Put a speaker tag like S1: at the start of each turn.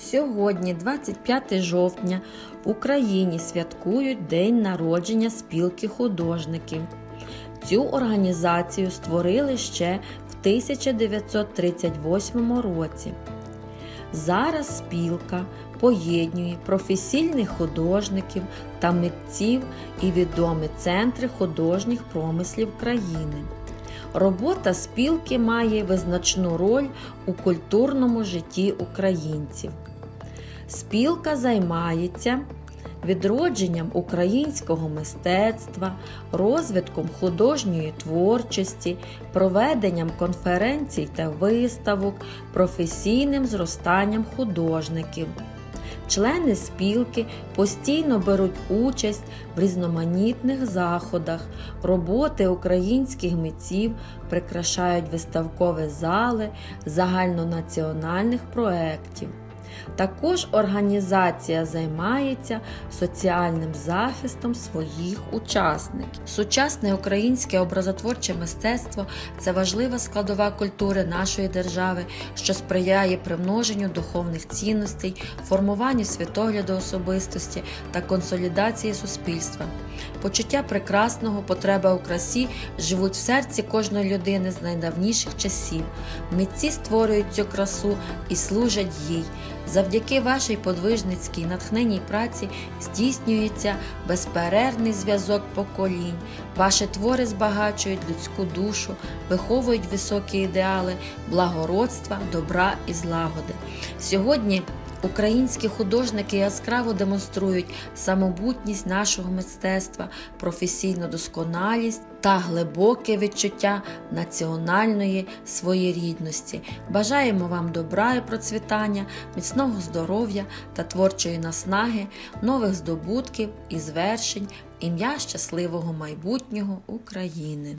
S1: Сьогодні, 25 жовтня, в Україні святкують День народження спілки художників. Цю організацію створили ще в 1938 році. Зараз спілка поєднує професійних художників та митців і відомі центри художніх промислів країни. Робота спілки має визначну роль у культурному житті українців. Спілка займається відродженням українського мистецтва, розвитком художньої творчості, проведенням конференцій та виставок, професійним зростанням художників. Члени спілки постійно беруть участь в різноманітних заходах. Роботи українських митців прикрашають виставкові зали загальнонаціональних проєктів. Також організація займається соціальним захистом своїх учасників. Сучасне українське образотворче мистецтво це важлива складова культури нашої держави, що сприяє примноженню духовних цінностей, формуванню світогляду особистості та консолідації суспільства. Почуття прекрасного, потреба у красі живуть в серці кожної людини з найдавніших часів. Митці створюють цю красу і служать їй. Завдяки вашій подвижницькій натхненій праці здійснюється безперервний зв'язок поколінь. Ваші твори збагачують людську душу, виховують високі ідеали благородства, добра і злагоди. Сьогодні Українські художники яскраво демонструють самобутність нашого мистецтва, професійну досконалість та глибоке відчуття національної своєрідності. Бажаємо вам добра і процвітання, міцного здоров'я та творчої наснаги, нових здобутків і звершень, ім'я щасливого майбутнього України.